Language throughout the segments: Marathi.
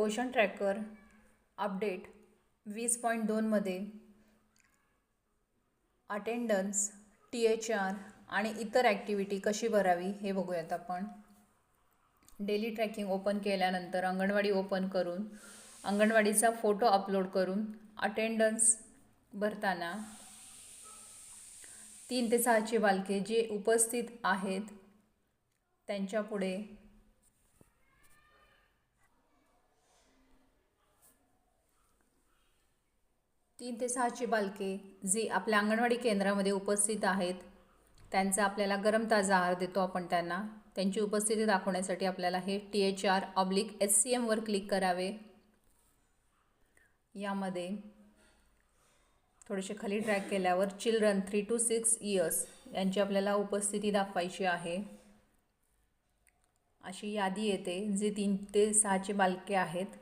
पोषण ट्रॅकर अपडेट वीस पॉईंट दोनमध्ये अटेंडन्स टी एच आर आणि इतर ॲक्टिव्हिटी कशी भरावी हे बघूयात आपण. डेली ट्रॅकिंग ओपन केल्यानंतर अंगणवाडी ओपन करून अंगणवाडीचा फोटो अपलोड करून अटेंडन्स भरताना तीन ते सहाचे बालके जे उपस्थित आहेत त्यांच्यापुढे तीन ते सहाची बालके जी आपल्या अंगणवाडी केंद्रामध्ये उपस्थित आहेत त्यांचा आपल्याला गरम ताजा आहार देतो आपण त्यांना. त्यांची उपस्थिती दाखवण्यासाठी आपल्याला हे T H R oblique S C एमवर click करावे. यामध्ये थोडेसे खाली ट्रॅक केल्यावर children three two six years यांची आपल्याला उपस्थिती दाखवायची आहे. अशी यादी येते जी तीन ते सहाचे बालके आहेत.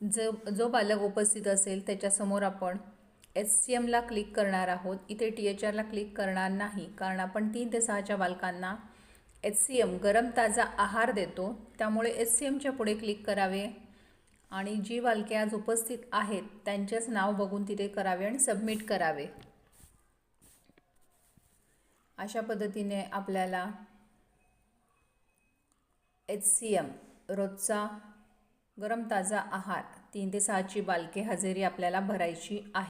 जो जो बालक उपस्थित असेल त्याच्यासमोर आपण एस सी एमला क्लिक करणार आहोत. इथे टी एच आरला क्लिक करणार नाही. कारण आपण तीन ते सहाच्या बालकांना एच सी एम गरम ताजा आहार देतो. त्यामुळे एस सी एमच्या पुढे क्लिक करावे. आणि जी बालके आज उपस्थित आहेत त्यांचेच नाव बघून तिथे करावे आणि सबमिट करावे. अशा पद्धतीने आपल्याला एच सी एम रोजचा गरम ताजा आहार तीन ते सहाची बालके हजेरी आपल्याला भरायची आहे.